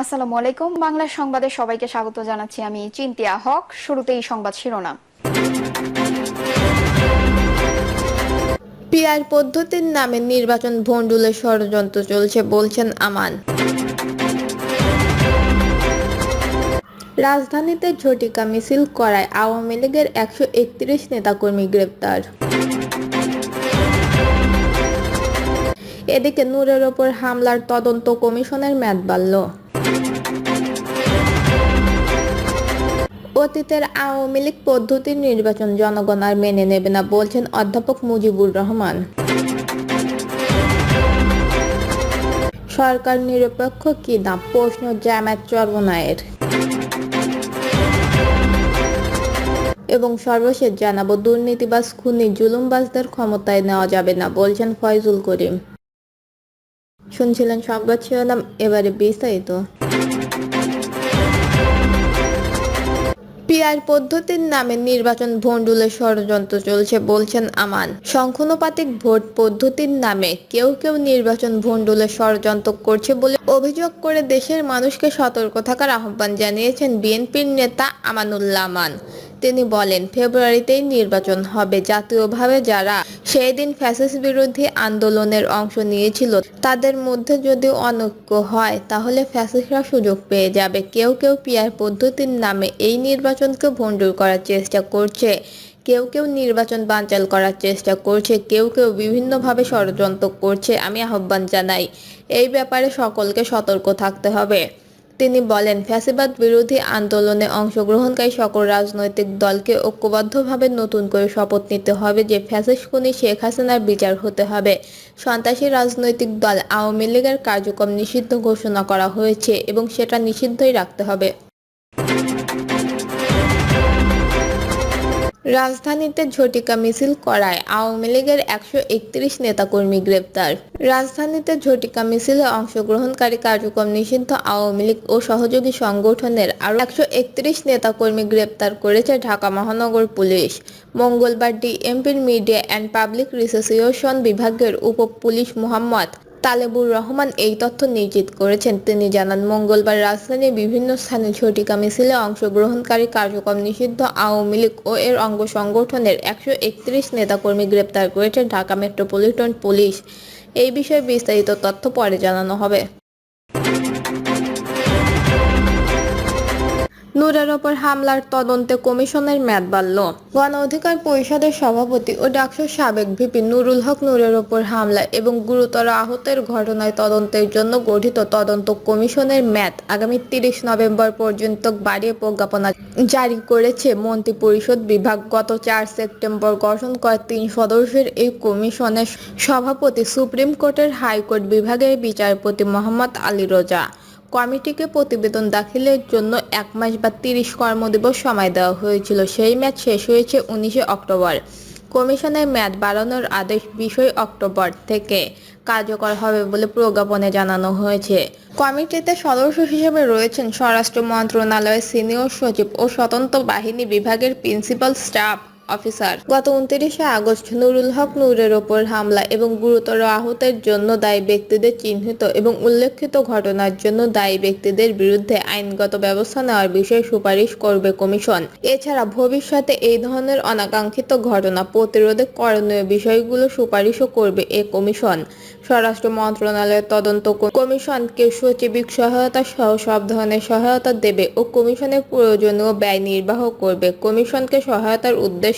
আসসালামু আলাইকুম। বাংলা সংবাদে সবাইকে স্বাগত জানাচ্ছি আমি চিন্তিয়া হক। শুরুতেই সংবাদ শিরোনাম। পিআর পদ্ধতির নামে নির্বাচন ভণ্ডুলের ষড়যন্ত্র চলছে বলছেন আমান। রাজধানীতে ঝটিকা মিছিল করায় আওয়ামী লীগের একশো একত্রিশ নেতাকর্মী গ্রেপ্তার। এদিকে নূরের ওপর হামলার তদন্ত কমিশনের মেয়াদ বাড়ল। অতীতের আওয়ামী লীগ পদ্ধতির নির্বাচন জনগণ আর মেনে নেবে না বলছেন অধ্যাপক মুজিবুর রহমান। সরকার নিরপেক্ষ কি না? প্রশ্ন জামায়াত চর্বনায়ের এবং সর্বশেষ জানাব, দুর্নীতিবাজ, খুনি, জুলুমবাজদের ক্ষমতায় নেওয়া যাবে না বলছেন ফয়জুল করিম। শুনছিলেন সংবাদ শিরোনাম, এবারে বিস্তারিত। পিআর পদ্ধতির নামে নির্বাচন ভণ্ডুলের ষড়যন্ত্র চলছে বলছেন আমান। সংখ্যানুপাতিক ভোট পদ্ধতির নামে কেউ কেউ নির্বাচন ভণ্ডুলের ষড়যন্ত্র করছে বলে অভিযোগ করে দেশের মানুষকে সতর্ক থাকার আহ্বান জানিয়েছেন বিএনপির নেতা আমানুল্লাহ আমান। তিনি বলেন, ফেব্রুয়ারিতেই নির্বাচন হবে। জাতীয়ভাবে যারা সেই দিন ফ্যাসিস বিরোধী আন্দোলনের অংশ নিয়েছিল, তাদের মধ্যে যদি অনৈক্য হয়, তাহলে ফ্যাসিস্টরা সুযোগ পেয়ে যাবে। কেউ কেউ পিয়ার পদ্ধতির নামে এই নির্বাচনকে ভণ্ডুল করার চেষ্টা করছে। কেউ কেউ নির্বাচন বানচাল করার চেষ্টা করছে। কেউ কেউ বিভিন্নভাবে ষড়যন্ত্র করছে, আমি আহ্বান জানাই। এই ব্যাপারে সকলকে সতর্ক থাকতে হবে। তিনি বলেন, ফ্যাসিবাদ বিরোধী আন্দোলনে অংশগ্রহণকারী সকল রাজনৈতিক দলকে ঐক্যবদ্ধভাবে নতুন করে শপথ নিতে হবে যে ফ্যাসিসকুনি শেখ হাসিনার বিচার হতে হবে। সন্ত্রাসী রাজনৈতিক দল আওয়ামী লীগের কার্যক্রম নিষিদ্ধ ঘোষণা করা হয়েছে এবং সেটা নিষিদ্ধই রাখতে হবে। রাজধানীতে ঝটিকা মিছিল করায় আওয়ামী লীগের একশো একত্রিশ নেতাকর্মী গ্রেপ্তার। রাজধানীতে ঝটিকা মিছিলে অংশগ্রহণকারী কার্যক্রম নিষিদ্ধ আওয়ামী লীগ ও সহযোগী সংগঠনের আরও একশো একত্রিশ নেতাকর্মী গ্রেপ্তার করেছে ঢাকা মহানগর পুলিশ। মঙ্গলবার ডিএমপির মিডিয়া অ্যান্ড পাবলিক রিসোসিয়েশন বিভাগের উপ পুলিশ মোহাম্মদ তালেবুর রহমান এই তথ্য নিশ্চিত করেছেন। তিনি জানান, মঙ্গলবার রাজধানীর বিভিন্ন স্থানে ঝটিকা মিছিলে অংশগ্রহণকারী কার্যক্রম নিষিদ্ধ আওয়ামী লীগ ও এর অঙ্গ সংগঠনের একশো একত্রিশ নেতাকর্মী গ্রেপ্তার করেছে ঢাকা মেট্রোপলিটন পুলিশ। এই বিষয়ে বিস্তারিত তথ্য পরে জানানো হবে। নূরের ওপর হামলার তদন্তে কমিশনের মেয়াদ বাড়ল। গণ অধিকার পরিষদের সভাপতি ও ডাকসুর সাবেক ভিপি নুরুল হক নূরের ওপর হামলা এবং গুরুতর আহতের ঘটনায় তদন্তের জন্য গঠিত তদন্ত কমিশনের মেয়াদ আগামী তিরিশ নভেম্বর পর্যন্ত বাড়িয়ে প্রজ্ঞাপনা জারি করেছে মন্ত্রী পরিষদ বিভাগ। গত চার সেপ্টেম্বর গঠন করে তিন সদস্যের এই কমিশনের সভাপতি সুপ্রিম কোর্টের হাইকোর্ট বিভাগের বিচারপতি মোহাম্মদ আলী রোজা। কমিটিকে প্রতিবেদন দাখিলের জন্য এক মাস বা তিরিশ কর্মদিবস সময় দেওয়া হয়েছিল। সেই ম্যাচ শেষ হয়েছে উনিশে অক্টোবর। কমিশনের মেয়াদ বাড়ানোর আদেশ বিশই অক্টোবর থেকে কার্যকর হবে বলে প্রজ্ঞাপনে জানানো হয়েছে। কমিটিতে সদস্য হিসেবে রয়েছেন স্বরাষ্ট্র মন্ত্রণালয়ের সিনিয়র সচিব ও স্বতন্ত্র বাহিনী বিভাগের প্রিন্সিপাল স্টাফ। অফিসার। গত উনত্রিশে আগস্ট নুরুল হক নূরের ওপর হামলা এবং গুরুতর আহতের জন্য দায়ী ব্যক্তিদের চিহ্নিত এবং উল্লেখিত ঘটনার জন্য দায়ী ব্যক্তিদের বিরুদ্ধে আইনগত ব্যবস্থা নেওয়ার বিষয়ে সুপারিশ করবে কমিশন। এছাড়া ভবিষ্যতে এই ধরনের অনাকাঙ্ক্ষিত ঘটনা প্রতিরোধে করণীয় বিষয়গুলো সুপারিশও করবে এ কমিশন। স্বরাষ্ট্র মন্ত্রণালয়ের তদন্ত কমিশনকে সচিবিক সহায়তা সহ সব ধরনের সহায়তা দেবে ও কমিশনের প্রয়োজনীয় ব্যয় নির্বাহ করবে। কমিশনকে সহায়তার উদ্দেশ্য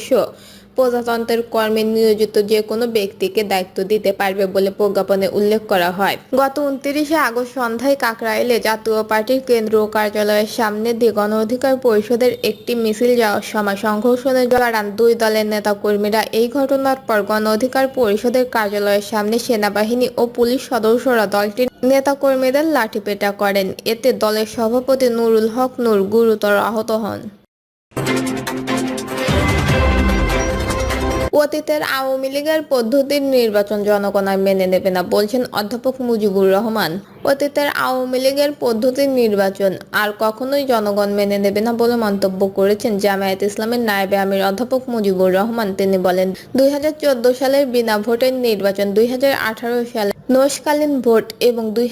প্রজাতন্ত্রের কর্মে নিয়োজিত যে কোনো ব্যক্তিকে দায়িত্ব দিতে পারবে বলে প্রজ্ঞাপনে উল্লেখ করা হয়। গত উনত্রিশে আগস্ট সন্ধ্যায় কাকরাইলে জাতীয় পার্টির কেন্দ্রীয় কার্যালয়ের সামনে দিয়ে গণ অধিকার পরিষদের একটি মিছিল যাওয়ার সময় সংঘর্ষণে জড়ান দুই দলের নেতাকর্মীরা। এই ঘটনার পর গণ অধিকার পরিষদের কার্যালয়ের সামনে সেনাবাহিনী ও পুলিশ সদস্যরা দলটির নেতাকর্মীদের লাঠিপেটা করেন। এতে দলের সভাপতি নুরুল হক নূর গুরুতর আহত হন। অতীতের আওয়ামী লীগের পদ্ধতির নির্বাচন জনগণ আর মেনে নেবে না বলছেন অধ্যাপক মুজিবুর রহমান। অতীতের আওয়ামী লীগের পদ্ধতির নির্বাচন। আর কখনোই জনগণ মেনে নেবে না বলে মন্তব্য করেছেন জামায়াত ইসলামের নায়েবে আমির অধ্যাপক মুজিবুর রহমান। তিনি বলেন, দুই সালের বিনা ভোটের নির্বাচন, দুই সালে নস্কালীন ভোট এবং দুই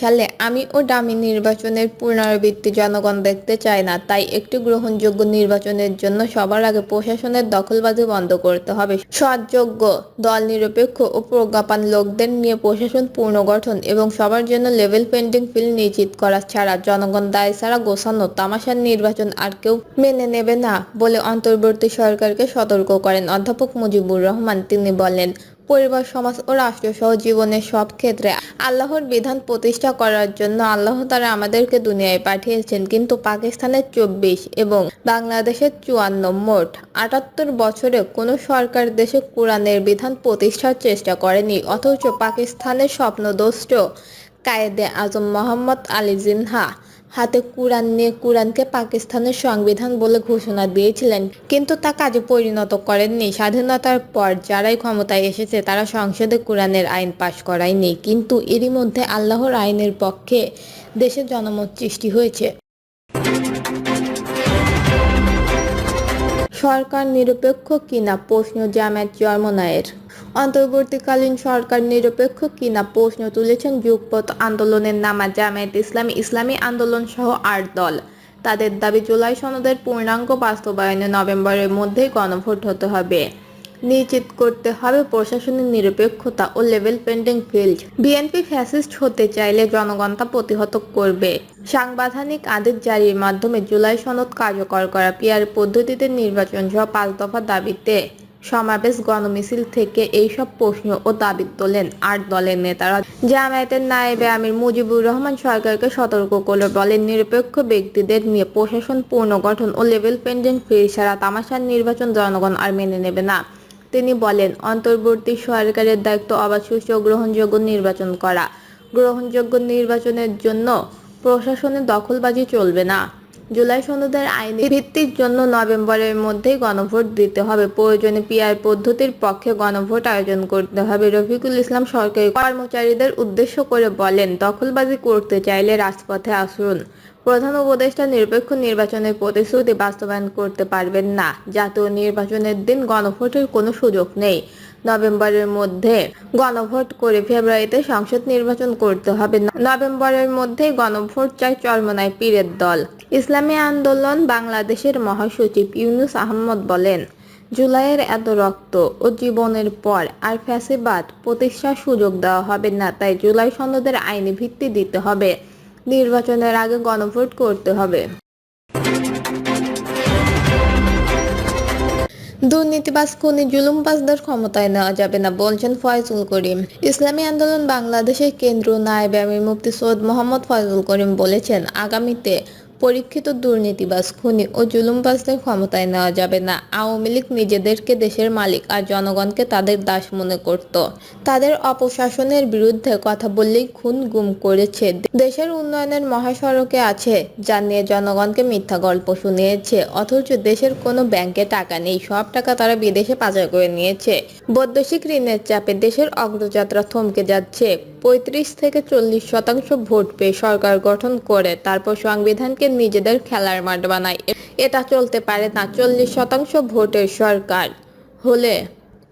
সালে আমি ও ডামি নির্বাচনের পুনরাবৃত্তি জনগণ দেখতে চায় না, তাই একটি গ্রহণযোগ্য নির্বাচনের জন্য সবার আগে প্রশাসনের দখলবাজি বন্ধ করতে হবে। সৎযোগ্য দল নিরপেক্ষ ও প্রজ্ঞাপান লোকদের নিয়ে প্রশাসন পুনর্গঠন এবং সবার জন্য লেভেল পেন্টিং ফিল্ড নিশ্চিত করা ছাড়া জনগণ দায় ছাড়া গোছানো তামাশার নির্বাচন আর কেউ মেনে নেবে না বলে অন্তর্বর্তী সরকারকে সতর্ক করেন অধ্যাপক মুজিবুর রহমান। তিনি বলেন, পরিবার, সমাজ ও রাষ্ট্রসহ জীবনের সব ক্ষেত্রে আল্লাহর বিধান প্রতিষ্ঠা করার জন্য আল্লাহ তারা আমাদেরকে দুনিয়ায় পাঠিয়েছেন। কিন্তু পাকিস্তানের চব্বিশ এবং বাংলাদেশের চুয়ান্ন মোট আটাত্তর বছরে কোনো সরকার দেশে কোরআনের বিধান প্রতিষ্ঠার চেষ্টা করেনি। অথচ পাকিস্তানের স্বপ্নদোষ্ট কায়েদে আজম মোহাম্মদ আলী জিনহা হাতে কুরআন নিয়ে কুরআনকে পাকিস্তানের সংবিধান বলে ঘোষণা দিয়েছিলেন, কিন্তু তা কাজে পরিণত করেননি। স্বাধীনতার পর যারাই ক্ষমতায় এসেছে, তারা সংসদে কোরআনের আইন পাশ করায়নি, কিন্তু এরই মধ্যে আল্লাহর আইনের পক্ষে দেশে জনমত সৃষ্টি হয়েছে। সরকার নিরপেক্ষ কিনা প্রশ্ন জামায়াত চরমনায়ের অন্তর্বর্তীকালীন সরকার নিরপেক্ষ কিনা প্রশ্ন তুলেছেন যুগপথ আন্দোলনের নামা জামায়াত ইসলামী ইসলামী আন্দোলন সহ আট দল। তাদের দাবি, জুলাই সনদের পূর্ণাঙ্গ বাস্তবায়নে নভেম্বরের মধ্যেই গণভোট হতে হবে। নিশ্চিত করতে হবে প্রশাসনের নিরপেক্ষতা ও লেভেল পেন্ডিং ফিল্ড। বিএনপি ফ্যাসিস্ট হতে চাইলে জনগণ তা প্রতিহত করবে। সাংবিধানিক আদেশ জারির মাধ্যমে জুলাই সনদ কার্যকর করা পিয়ার পদ্ধতিতে নির্বাচন সহ পাঁচ দফা দাবিতে সমাবেশ গণমিছিল থেকে এইসব প্রশ্ন ও দাবি তোলেন আট দলের নেতারা। জামায়াতের নায়েবে আমির মুজিবুর রহমান সরকারকে সতর্ক করলে বলেন, নিরপেক্ষ ব্যক্তিদের নিয়ে প্রশাসন পুনর্গঠন ও লেভেল পেন্ডিং ফির ছাড়া তামাশার নির্বাচন জনগণ আর মেনে নেবে না। তিনি বলেন, অন্তর্বর্তী সরকারের দায়িত্ব অবাধ গ্রহণযোগ্য নির্বাচন করা। গ্রহণযোগ্য নির্বাচনের জন্য প্রশাসনের দখলবাজি চলবে না। জুলাই সনদের আইনি ভিত্তির জন্য নভেম্বরের মধ্যেই গণভোট দিতে হবে। প্রয়োজনে পিআর পদ্ধতির পক্ষে গণভোট আয়োজন করতে হবে। রফিকুল ইসলাম সরকারি কর্মচারীদের উদ্দেশ্য করে বলেন, দখলবাজি করতে চাইলে রাজপথে আসুন। প্রধান উপদেষ্টা নিরপেক্ষ নির্বাচনের প্রতিশ্রুতি বাস্তবায়ন করতে পারবেন না। জাতীয় নির্বাচনের দিন গণভোটের কোনো সুযোগ নেই। নভেম্বরের মধ্যে গণভোট করে ফেব্রুয়ারিতে সংসদ নির্বাচন করতে হবে। নভেম্বরের মধ্যে গণভোট চায় চরমনায় পীরের দল। ইসলামী আন্দোলন বাংলাদেশের মহাসচিব ইউনুস আহমদ বলেন, জুলাইয়ের এত রক্ত ও জীবনের পর আর ফ্যাসিবাদ প্রতিষ্ঠার সুযোগ দেওয়া হবে না, তাই জুলাই সনদের আইনি ভিত্তি দিতে হবে। নির্বাচনের আগে গণভোট করতে হবে। দুর্নীতিবাজ খুনি জুলুমবাজদের ক্ষমতায় নেওয়া যাবে না বলছেন ফয়জুল করিম। ইসলামী আন্দোলন বাংলাদেশের কেন্দ্র, নায়েব আমির মুফতি সৈয়দ মোহাম্মদ ফয়জুল করিম বলেছেন, আগামীতে পরীক্ষিত দুর্নীতিবাজ খুনি ও জুলুমবাজদের ক্ষমতায় নেওয়া যাবে না। আওয়ামী লীগ নিজেদেরকে দেশের মালিক আর জনগণকে তাদের দাস মনে করত। তাদের অপশাসনের বিরুদ্ধে কথা বললেই খুন গুম করেছে। দেশের উন্নয়নের মহাসড়কে আছে, যা নিয়ে জনগণকে মিথ্যা গল্প শুনিয়েছে। অথচ দেশের কোনো ব্যাংকে টাকা নেই, সব টাকা তারা বিদেশে পাচার করে নিয়েছে। বৈদেশিক ঋণের চাপে দেশের অগ্রযাত্রা থমকে যাচ্ছে। পঁয়ত্রিশ থেকে চল্লিশ শতাংশ ভোট পেয়ে সরকার গঠন করে, তারপর সংবিধানকে নিজেদের খেলার মাঠ বানায়। এটা চলতে পারে না, চল্লিশ শতাংশ ভোটের সরকার হলে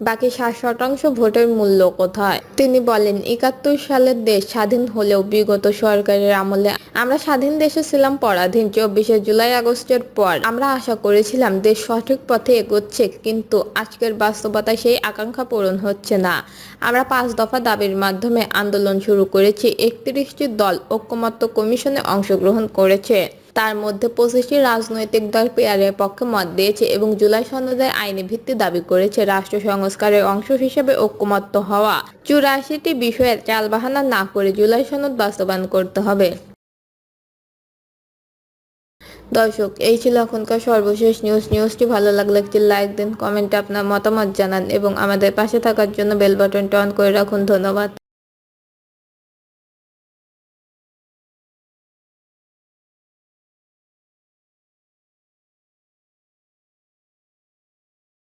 বাকি ষাট শতাংশ ভোটের মূল্য কোথায়? তিনি বলেন, একাত্তর সালের দেশ স্বাধীন হলেও বিগত সরকারের আমলে আমরা স্বাধীন দেশে ছিলাম পরাধীন। চব্বিশে জুলাই আগস্টের পর আমরা আশা করেছিলাম দেশ সঠিক পথে এগোচ্ছে, কিন্তু আজকের বাস্তবতায় সেই আকাঙ্ক্ষা পূরণ হচ্ছে না। আমরা পাঁচ দফা দাবির মাধ্যমে আন্দোলন শুরু করেছি, একত্রিশটি দল ঐক্যমত্য কমিশনে অংশগ্রহণ করেছে। তার মধ্যে পঁচিশটি রাজনৈতিক দল পেয়ারের পক্ষে মত দিয়েছে এবং জুলাই সনদের আইনি ভিত্তি দাবি করেছে রাষ্ট্র সংস্কারের অংশ হিসেবে ঐক্যমত্য হওয়া। চুরাশিটি বিষয়ের চালবাহানা না করে জুলাই সনদ বাস্তবায়ন করতে হবে। দর্শক, এই ছিল এখনকার সর্বশেষ নিউজ নিউজটি ভালো লাগলে একটি লাইক দিন কমেন্টে আপনার মতামত জানান এবং আমাদের পাশে থাকার জন্য বেল বাটনটা অন করে রাখুন। ধন্যবাদ।